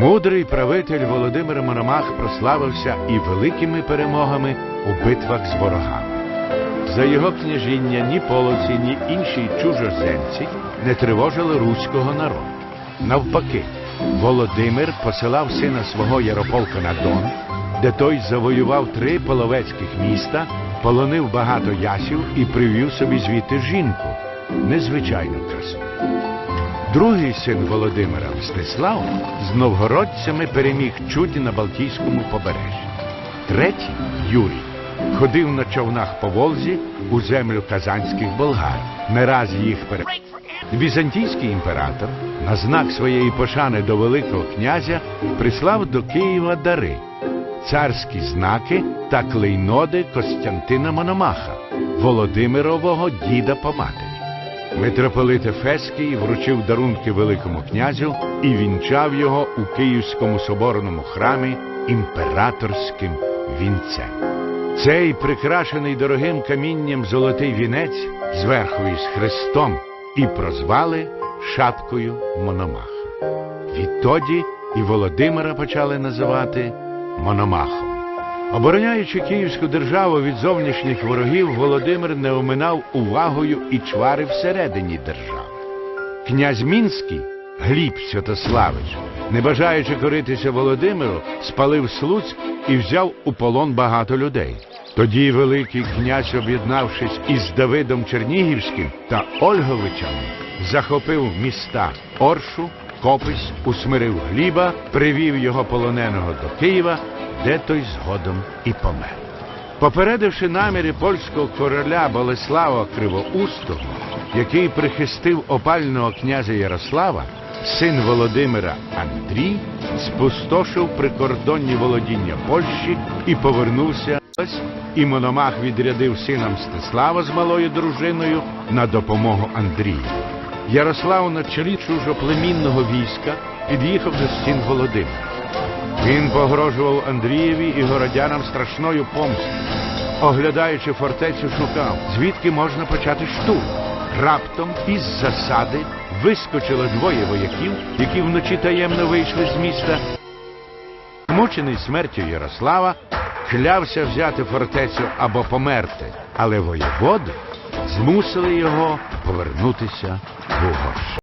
Мудрий правитель Володимир Мономах прославився і великими перемогами у битвах з ворогами. За його княжіння ні полоці, ні інші чужоземці не тривожили руського народу. Навпаки, Володимир посилав сина свого Ярополка на Дон, де той завоював три половецьких міста, полонив багато ясів і привів собі звідти жінку, незвичайну красу. Другий син Володимира Мстислав з новгородцями переміг чуді на Балтійському побережжі. Третій Юрій ходив на човнах по Волзі у землю казанських болгар. Не раз їх пере... Візантійський імператор на знак своєї пошани до Великого князя прислав до Києва дари, царські знаки та клейноди Костянтина Мономаха, Володимирового діда по матері. Митрополит Ефеський вручив дарунки Великому князю і вінчав його у Київському соборному храмі імператорським вінцем. Цей прикрашений дорогим камінням золотий вінець зверху із хрестом і прозвали шапкою Мономаха. Відтоді і Володимира почали називати Мономахом. Обороняючи Київську державу від зовнішніх ворогів, Володимир не оминав увагою і чвари всередині держави. Князь Мінський, Гліб Святославич, не бажаючи коритися Володимиру, спалив Слуцьк і взяв у полон багато людей. Тоді Великий князь, об'єднавшись із Давидом Чернігівським та Ольговичем, захопив міста Оршу, Копись, усмирив Гліба, привів його полоненого до Києва, де той згодом і помер. Попередивши наміри польського короля Болеслава Кривоустого, який прихистив опального князя Ярослава, син Володимира Андрій спустошив прикордонні володіння Польщі і повернувся. І Мономах відрядив сина Мстислава з малою дружиною на допомогу Андрію. Ярослав на чолі чужоплемінного війська під'їхав до стін Володимира. Він погрожував Андрієві і городянам страшною помстою. Оглядаючи фортецю, шукав, звідки можна почати штурм. Раптом із засади вискочило двоє вояків, які вночі таємно вийшли з міста. Мучений смертю Ярослава, клявся взяти фортецю або померти, але воєводи змусили його повернутися в Угорщину.